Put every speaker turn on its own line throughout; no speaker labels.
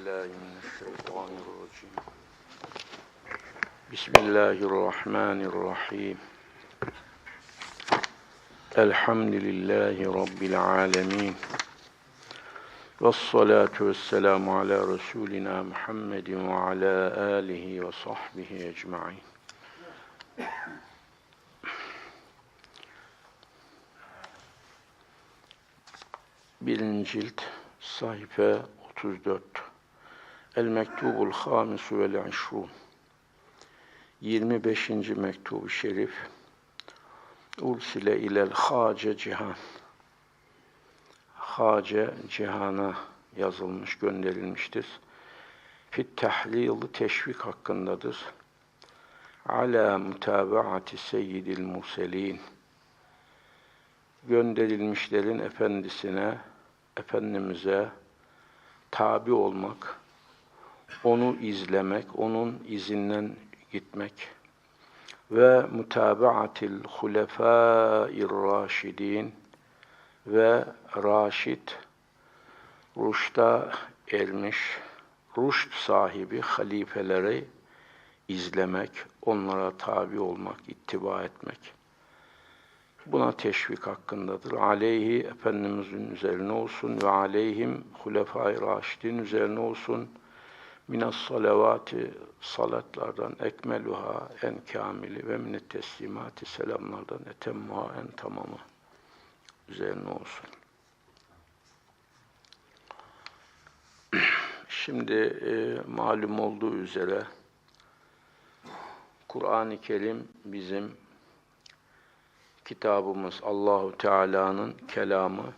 بالله من الشيطان الرجيم بسم الله الرحمن الرحيم الحمد لله رب العالمين والصلاة والسلام على رسولنا محمد وعلى آله وصحبه أجمعين Birinci cilt, sayfa 34. El mektubul hamisu vel işrun. 25. mektubu şerif. Ursile ilel hace cihan. Hace cihana yazılmış, gönderilmiştir. Fit tahlili teşvik hakkındadır. Ala mutabaati seyyidil murselin. Gönderilmişlerin efendisine, Efendimiz'e tabi olmak, onu izlemek, onun izinden gitmek ve mutabaatil hulefâir raşidin ve raşid, ruşta ermiş, ruşt sahibi halifeleri izlemek, onlara tabi olmak, ittiba etmek. Buna teşvik hakkındadır. Aleyhi Efendimizin üzerine olsun ve aleyhim hulefai raşidin üzerine olsun. Minas salavati salatlardan ekmeluha en kamili ve minet teslimati selamlardan etemmuha en tamamı üzerine olsun. Şimdi e, malum olduğu üzere Kur'an-ı Kerim bizim kitabımız Allahu Teala'nın kelamı.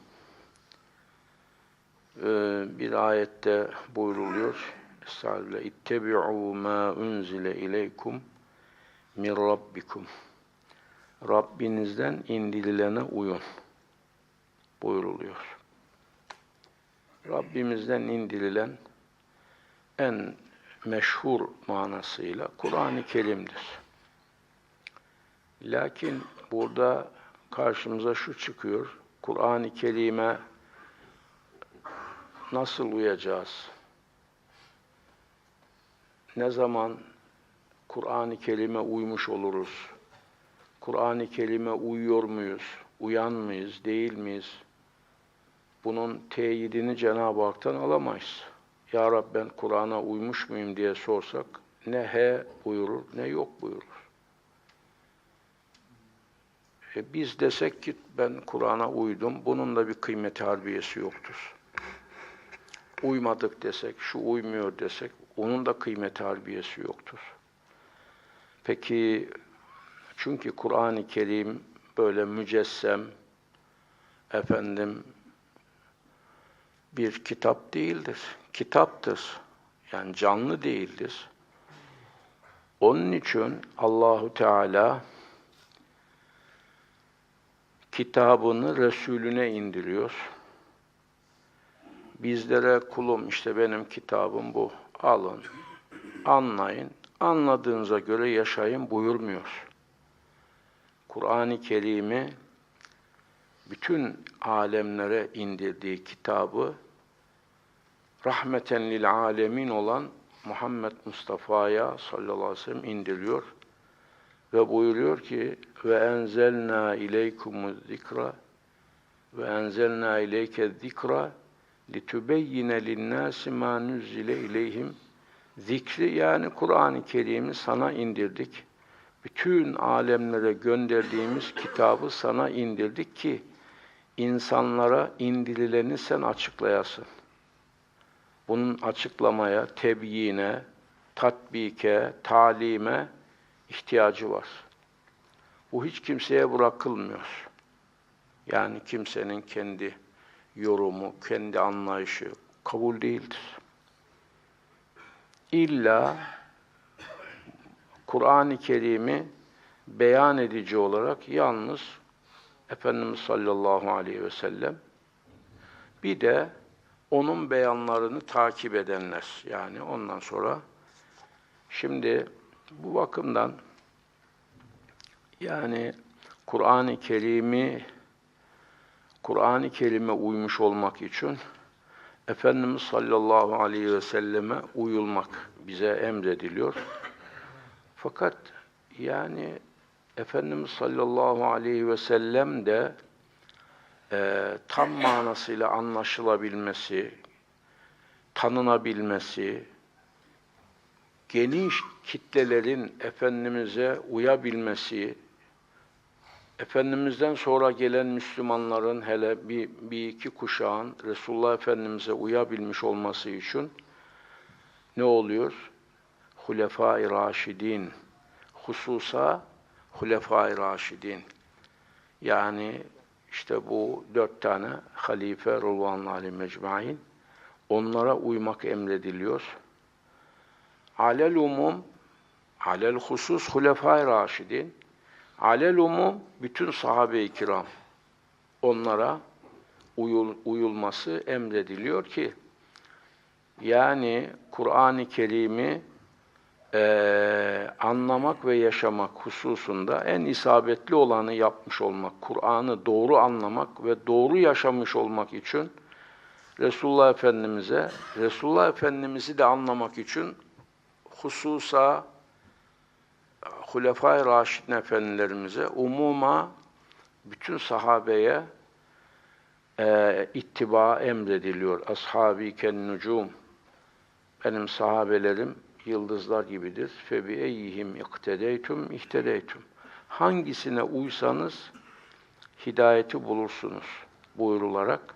Ee, bir ayette buyruluyor. Estağfirullah. İttebi'u ma unzile ileykum min rabbikum. Rabbinizden indirilene uyun. Buyruluyor. Rabbimizden indirilen en meşhur manasıyla Kur'an-ı Kerim'dir. Lakin burada karşımıza şu çıkıyor. Kur'an-ı Kerim'e nasıl uyacağız? Ne zaman Kur'an-ı Kerim'e uymuş oluruz? Kur'an-ı Kerim'e uyuyor muyuz? Uyan mıyız? Değil miyiz? Bunun teyidini Cenab-ı Hak'tan alamayız. Ya Rabbi ben Kur'an'a uymuş muyum diye sorsak ne he buyurur ne yok buyurur. E biz desek ki ben Kur'an'a uydum, bunun da bir kıymeti harbiyesi yoktur. Uymadık desek, şu uymuyor desek, onun da kıymeti harbiyesi yoktur. Peki, çünkü Kur'an-ı Kerim böyle mücessem, efendim, bir kitap değildir. Kitaptır. Yani canlı değildir. Onun için Allahu Teala kitabını Resulüne indiriyor. Bizlere kulum işte benim kitabım bu. Alın, anlayın, anladığınıza göre yaşayın buyurmuyor. Kur'an-ı Kerim'i bütün alemlere indirdiği kitabı rahmeten lil alemin olan Muhammed Mustafa'ya sallallahu aleyhi ve sellem indiriyor ve buyuruyor ki ve enzelna ileykumuz zikra ve enzelna ileyke zikra litubeyyine linnâsi mâ nuzzile ileyhim zikri yani Kur'an-ı Kerim'i sana indirdik. Bütün alemlere gönderdiğimiz kitabı sana indirdik ki insanlara indirileni sen açıklayasın. Bunun açıklamaya, tebyine, tatbike, talime ihtiyacı var. Bu hiç kimseye bırakılmıyor. Yani kimsenin kendi yorumu, kendi anlayışı kabul değildir. İlla Kur'an-ı Kerim'i beyan edici olarak yalnız Efendimiz sallallahu aleyhi ve sellem bir de onun beyanlarını takip edenler. Yani ondan sonra şimdi bu bakımdan yani Kur'an-ı Kerim'i Kur'an-ı Kerim'e uymuş olmak için Efendimiz sallallahu aleyhi ve selleme uyulmak bize emrediliyor. Fakat yani Efendimiz sallallahu aleyhi ve sellem de e, tam manasıyla anlaşılabilmesi, tanınabilmesi, geniş kitlelerin Efendimiz'e uyabilmesi, Efendimiz'den sonra gelen Müslümanların hele bir, bir iki kuşağın Resulullah Efendimiz'e uyabilmiş olması için ne oluyor? Hulefai Raşidin, hususa Hulefai Raşidin. Yani işte bu dört tane halife Rıdvanlı Ali Mecmain, onlara uymak emrediliyor. Alel umum, alel husus Hulefai Raşidin, alel umum bütün sahabe-i kiram onlara uyul, uyulması emrediliyor ki yani Kur'an-ı Kerim'i eee, anlamak ve yaşamak hususunda en isabetli olanı yapmış olmak, Kur'an'ı doğru anlamak ve doğru yaşamış olmak için Resulullah Efendimiz'e, Resulullah Efendimiz'i de anlamak için hususa Hulefai Raşidin Efendilerimize, umuma bütün sahabeye e, ittiba emrediliyor. Ashabi ken nucum. Benim sahabelerim yıldızlar gibidir. Febi eyyihim iktedeytum ihtedeytum. Hangisine uysanız hidayeti bulursunuz buyurularak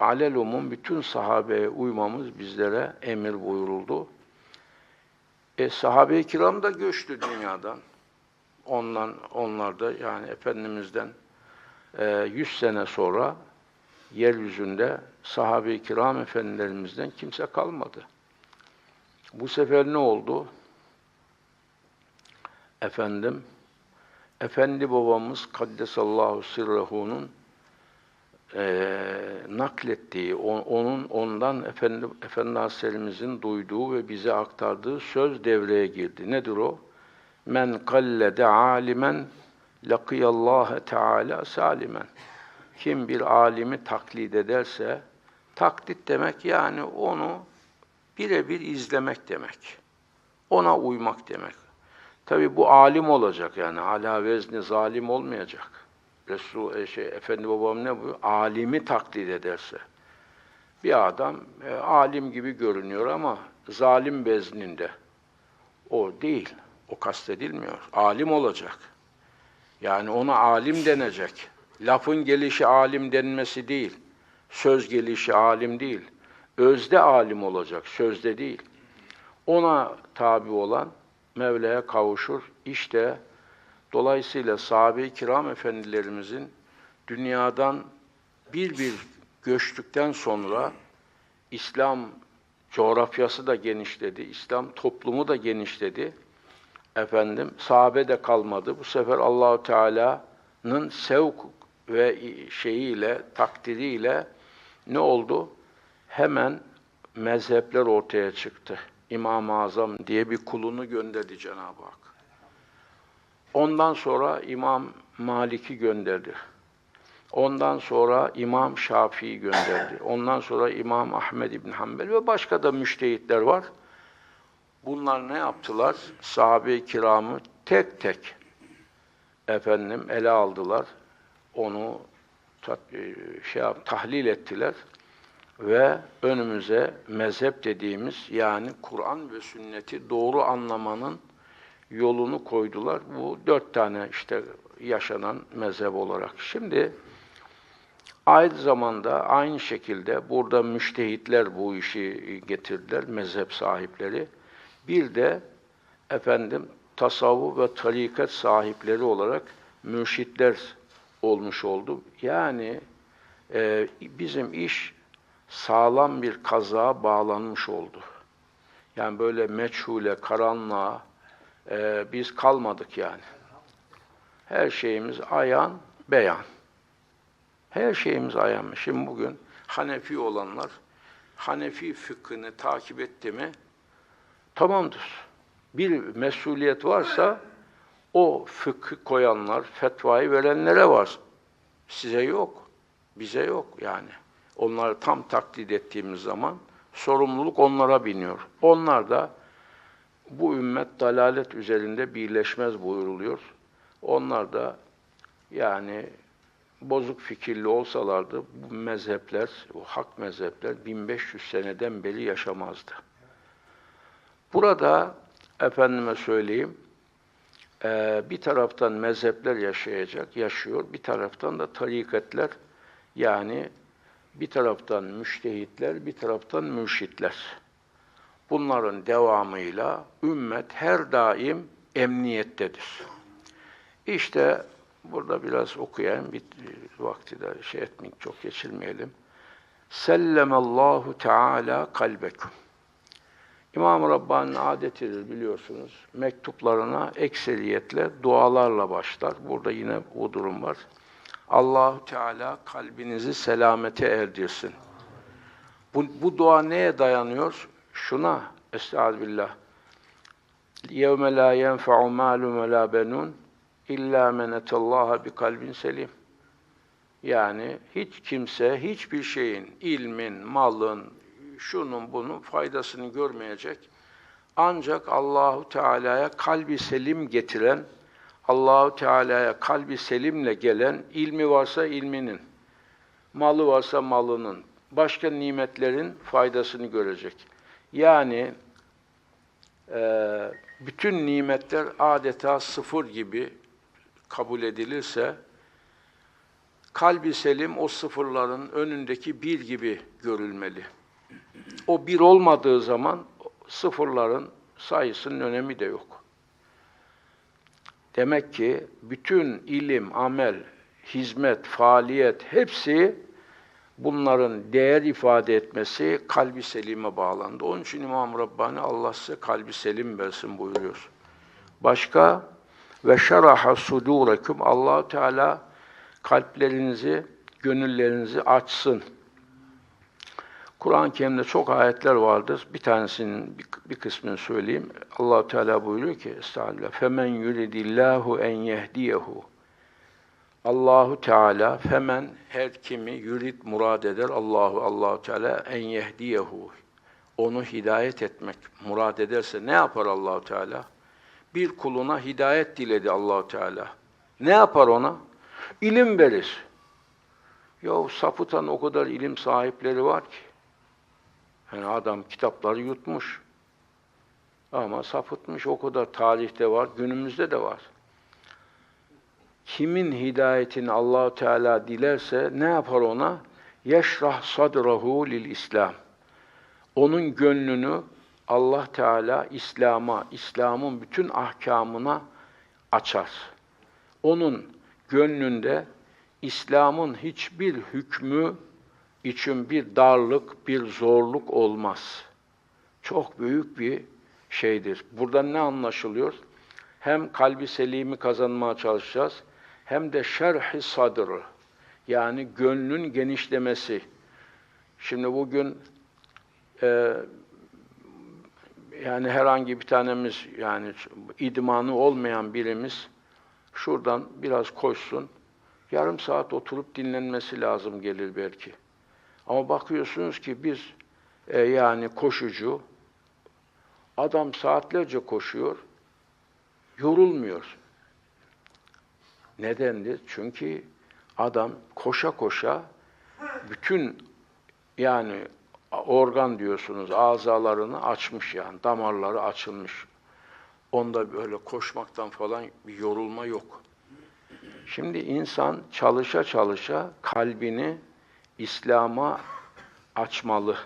alel umum bütün sahabeye uymamız bizlere emir buyuruldu. E, sahabe-i kiram da göçtü dünyadan. Ondan, onlar da yani Efendimiz'den e, 100 sene sonra yeryüzünde sahabe-i kiram efendilerimizden kimse kalmadı. Bu sefer ne oldu? Efendim, Efendi babamız Kaddesallahu sirrehu'nun e, naklettiği, on- onun ondan Efendi, Efendi Hazretlerimizin duyduğu ve bize aktardığı söz devreye girdi. Nedir o? Men kallede alimen lakiyallâhe teâlâ salimen. Kim bir alimi taklit ederse, taklit demek yani onu birebir izlemek demek. Ona uymak demek. Tabi bu alim olacak yani ala vezni zalim olmayacak. Resul e, şey efendi babam ne bu? Alimi taklit ederse. Bir adam e, alim gibi görünüyor ama zalim vezninde. O değil. O kastedilmiyor. Alim olacak. Yani ona alim denecek. Lafın gelişi alim denmesi değil. Söz gelişi alim değil. Özde alim olacak, sözde değil. Ona tabi olan Mevla'ya kavuşur. İşte dolayısıyla sahabe-i kiram efendilerimizin dünyadan bir bir göçtükten sonra İslam coğrafyası da genişledi, İslam toplumu da genişledi. Efendim sahabe de kalmadı. Bu sefer Allahu Teala'nın sevk ve şeyiyle, takdiriyle ne oldu? Hemen mezhepler ortaya çıktı. İmam-ı Azam diye bir kulunu gönderdi Cenab-ı Hak. Ondan sonra İmam Malik'i gönderdi. Ondan sonra İmam Şafii'yi gönderdi. Ondan sonra İmam Ahmed İbn Hanbel ve başka da müştehitler var. Bunlar ne yaptılar? Sahabe-i kiramı tek tek efendim ele aldılar. Onu e, şey yap, tahlil ettiler ve önümüze mezhep dediğimiz yani Kur'an ve sünneti doğru anlamanın yolunu koydular. Bu dört tane işte yaşanan mezhep olarak. Şimdi aynı zamanda aynı şekilde burada müştehitler bu işi getirdiler, mezhep sahipleri. Bir de efendim tasavvuf ve tarikat sahipleri olarak mürşitler olmuş oldu. Yani e, bizim iş sağlam bir kazağa bağlanmış oldu. Yani böyle meçhule, karanlığa e, biz kalmadık yani. Her şeyimiz ayan, beyan. Her şeyimiz ayan. Şimdi bugün Hanefi olanlar Hanefi fıkhını takip etti mi tamamdır. Bir mesuliyet varsa o fıkhı koyanlar, fetvayı verenlere var. Size yok, bize yok yani. onları tam taklit ettiğimiz zaman sorumluluk onlara biniyor. Onlar da bu ümmet dalalet üzerinde birleşmez buyuruluyor. Onlar da yani bozuk fikirli olsalardı bu mezhepler, o hak mezhepler 1500 seneden beri yaşamazdı. Burada efendime söyleyeyim e, bir taraftan mezhepler yaşayacak, yaşıyor. Bir taraftan da tarikatler yani bir taraftan müştehitler, bir taraftan mürşitler. Bunların devamıyla ümmet her daim emniyettedir. İşte burada biraz okuyayım, bir vakti de şey etmeyip çok geçirmeyelim. Sellemallahu Teala kalbekum. İmam-ı Rabbani'nin adetidir biliyorsunuz. Mektuplarına ekseriyetle dualarla başlar. Burada yine o durum var. Allahu Teala kalbinizi selamete erdirsin. Bu, bu dua neye dayanıyor? şuna Estağfirullah. Yevme la yenfe'u malun ve la benun illa men etallaha bi kalbin selim. Yani hiç kimse hiçbir şeyin, ilmin, malın, şunun bunun faydasını görmeyecek. Ancak Allahu Teala'ya kalbi selim getiren, Allahu Teala'ya kalbi selimle gelen ilmi varsa ilminin, malı varsa malının, başka nimetlerin faydasını görecek. Yani e, bütün nimetler adeta sıfır gibi kabul edilirse, kalbi selim o sıfırların önündeki bir gibi görülmeli. O bir olmadığı zaman sıfırların sayısının önemi de yok. Demek ki bütün ilim, amel, hizmet, faaliyet hepsi bunların değer ifade etmesi kalbi selime bağlandı. Onun için İmam Rabbani Allah size kalbi selim versin buyuruyor. Başka ve şeraha sudurekum Allah Teala kalplerinizi, gönüllerinizi açsın. Kur'an-ı Kerim'de çok ayetler vardır. Bir tanesinin bir, kısmını söyleyeyim. Allahu Teala buyuruyor ki Estağfirullah. Femen yuridillahu en yehdiyehu. Allahu Teala femen her kimi yurid murad eder Allahu Allahu Teala en yehdiyehu. Onu hidayet etmek murad ederse ne yapar Allahu Teala? Bir kuluna hidayet diledi Allahu Teala. Ne yapar ona? İlim verir. Ya sapıtan o kadar ilim sahipleri var ki. Yani adam kitapları yutmuş. Ama sapıtmış o kadar tarihte var, günümüzde de var. Kimin hidayetini Allahu Teala dilerse ne yapar ona? Yeşrah sadrahu lil İslam. Onun gönlünü Allah Teala İslam'a, İslam'ın bütün ahkamına açar. Onun gönlünde İslam'ın hiçbir hükmü için bir darlık, bir zorluk olmaz. Çok büyük bir şeydir. Buradan ne anlaşılıyor? Hem kalbi selimi kazanmaya çalışacağız, hem de şerh-i sadrı, yani gönlün genişlemesi. Şimdi bugün e, yani herhangi bir tanemiz, yani idmanı olmayan birimiz şuradan biraz koşsun, yarım saat oturup dinlenmesi lazım gelir belki. Ama bakıyorsunuz ki bir e, yani koşucu, adam saatlerce koşuyor, yorulmuyor. Nedendir? Çünkü adam koşa koşa bütün yani organ diyorsunuz azalarını açmış yani damarları açılmış. Onda böyle koşmaktan falan bir yorulma yok. Şimdi insan çalışa çalışa kalbini İslam'a açmalı.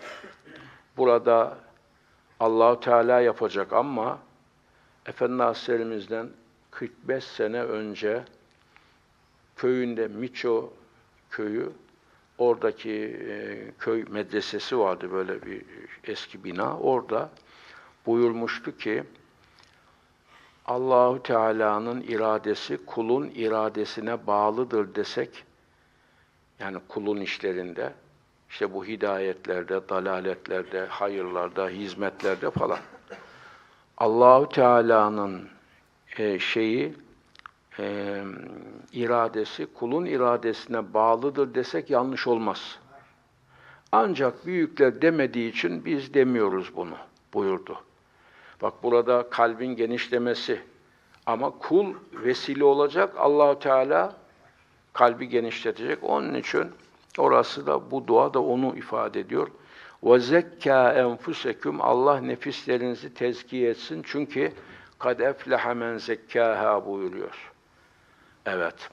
Burada Allahu Teala yapacak ama Efendi Hazretlerimizden 45 sene önce köyünde Miço köyü oradaki e, köy medresesi vardı böyle bir eski bina. Orada buyurmuştu ki Allahu Teala'nın iradesi kulun iradesine bağlıdır desek yani kulun işlerinde, işte bu hidayetlerde, dalaletlerde, hayırlarda, hizmetlerde falan. Allahu Teala'nın e, şeyi, e, iradesi kulun iradesine bağlıdır desek yanlış olmaz. Ancak büyükler demediği için biz demiyoruz bunu buyurdu. Bak burada kalbin genişlemesi ama kul vesile olacak. Allahu Teala kalbi genişletecek. Onun için orası da bu dua da onu ifade ediyor. Ve zekka enfusekum Allah nefislerinizi tezkiye etsin. Çünkü kad efleha men zekkaha buyuruyor. Evet.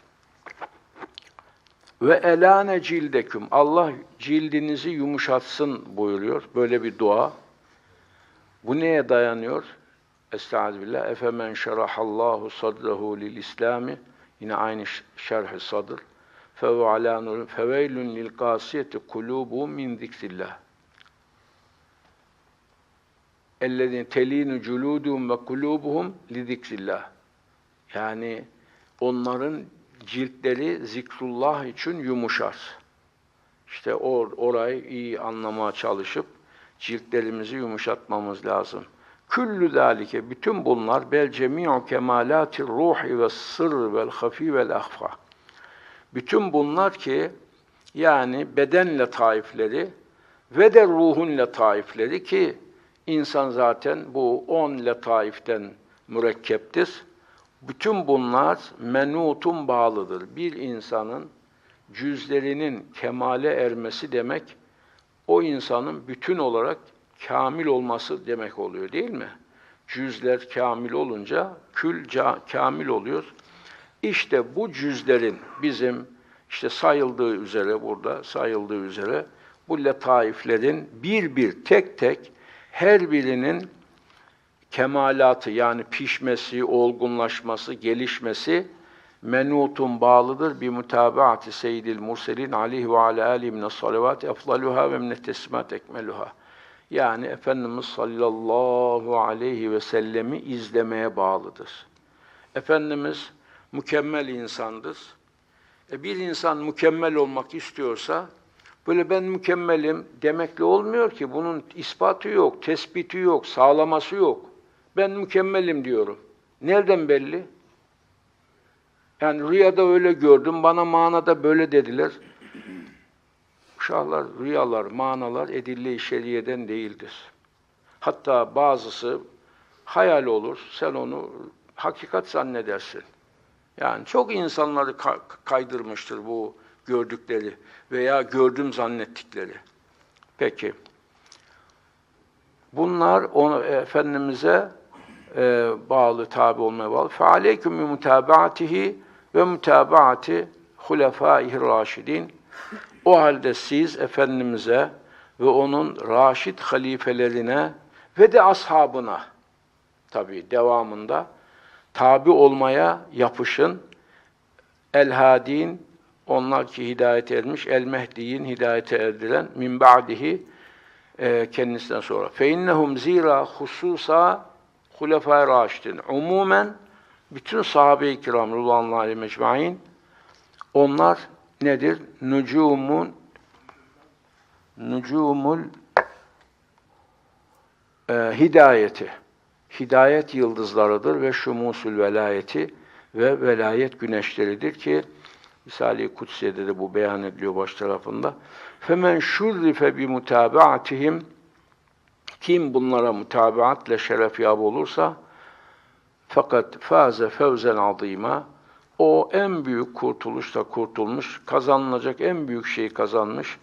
Ve elane cildeküm Allah cildinizi yumuşatsın buyuruyor. Böyle bir dua. Bu neye dayanıyor? Estağfirullah. Efemen şerahallahu sadrehu lil İslami. Yine aynı şerh-i sadr. Feveylun lil kasiyeti kulubu min zikrillah. Ellezine telinu culuduhum ve kulubuhum li zikrillah. Yani onların ciltleri zikrullah için yumuşar. İşte or, orayı iyi anlamaya çalışıp ciltlerimizi yumuşatmamız lazım. Küllü zalike bütün bunlar bel cemi'u kemalatir ruhi ve sır vel hafi vel ahfa. Bütün bunlar ki yani beden letaifleri ve de ruhun letaifleri ki insan zaten bu on letaiften mürekkeptir. Bütün bunlar menutun bağlıdır. Bir insanın cüzlerinin kemale ermesi demek, o insanın bütün olarak kamil olması demek oluyor değil mi? Cüzler kamil olunca kül kamil oluyor. İşte bu cüzlerin bizim işte sayıldığı üzere burada sayıldığı üzere bu letaiflerin bir bir tek tek her birinin kemalatı yani pişmesi, olgunlaşması, gelişmesi menutun bağlıdır. Bir mutabaati seyyidil murselin aleyhi ve ala alihi mine salavat eflaluha ve mine teslimat ekmeluha. Yani Efendimiz sallallahu aleyhi ve sellemi izlemeye bağlıdır. Efendimiz mükemmel insandır. E bir insan mükemmel olmak istiyorsa böyle ben mükemmelim demekle olmuyor ki. Bunun ispatı yok, tespiti yok, sağlaması yok. Ben mükemmelim diyorum. Nereden belli? Yani rüyada öyle gördüm, bana manada böyle dediler. Şahlar, rüyalar, manalar edille-i şeriyeden değildir. Hatta bazısı hayal olur, sen onu hakikat zannedersin. Yani çok insanları kaydırmıştır bu gördükleri veya gördüm zannettikleri. Peki. Bunlar onu Efendimiz'e e, bağlı, tabi olmaya bağlı. فَعَلَيْكُمْ بِمُتَابَعَتِهِ ve mutabaati hulefâ-i raşidin. O halde siz Efendimiz'e ve onun raşid halifelerine ve de ashabına tabi devamında tabi olmaya yapışın. El-Hadin onlar ki hidayet ermiş, El-Mehdi'nin hidayete erdiren min ba'dihi e, kendisinden sonra. Fe innehum zira hususa hulefâ raşidin. Umumen bütün sahabe-i kiram Rıdvanlı aleyhi onlar nedir? Nucumun nucumul e, hidayeti. Hidayet yıldızlarıdır ve şumusul velayeti ve velayet güneşleridir ki Risale-i Kutsiye'de de bu beyan ediliyor baş tarafında. Femen şurrife bi mutabaatihim kim bunlara mutabaatle şeref yap olursa fakat faze fevzen azîmâ o en büyük kurtuluşta kurtulmuş, kazanılacak en büyük şeyi kazanmış.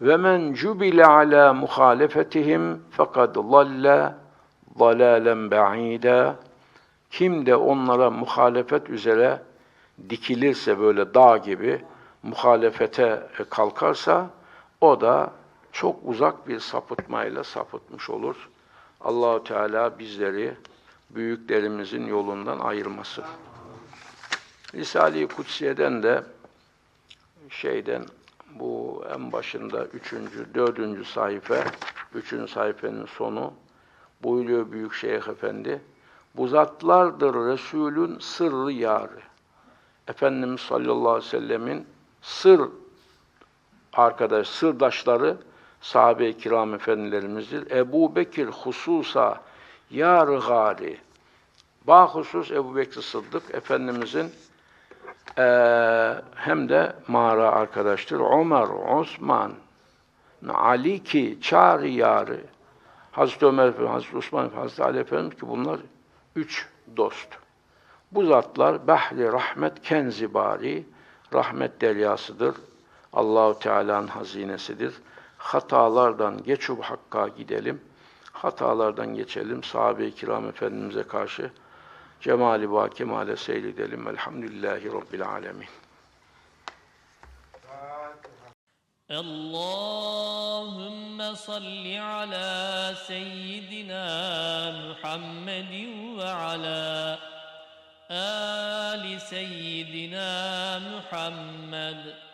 Ve men cubile ala muhalefetihim fakat dalle dalalen ba'ida kim de onlara muhalefet üzere dikilirse böyle dağ gibi muhalefete kalkarsa o da çok uzak bir sapıtmayla sapıtmış olur. Allahu Teala bizleri büyüklerimizin yolundan ayırmasın. Risale-i Kutsiye'den de şeyden bu en başında üçüncü, dördüncü sayfa, üçüncü sayfanın sonu buyuruyor Büyük Şeyh Efendi. Bu zatlardır Resulün sırrı yarı. Efendimiz sallallahu aleyhi ve sellemin sır arkadaş, sırdaşları sahabe-i kiram efendilerimizdir. Ebu Bekir hususa yar gari. Bahusus Ebu Bekir Sıddık Efendimizin e, hem de mağara arkadaştır. Ömer, Osman, Ali ki çağrı yarı. Hazreti Ömer Hazreti Osman Hazreti Ali Efendimiz ki bunlar üç dost. Bu zatlar behli rahmet kenzi bari, rahmet deryasıdır. Allahu Teala'nın hazinesidir Hatalardan geçup hakka gidelim. Hatalardan geçelim. Sahabe-i kiram Efendimiz'e karşı cemali ba kemale seyredelim. Elhamdülillahi Rabbil alemin.
اللهم صل على سيدنا محمد وعلى آل سيدنا محمد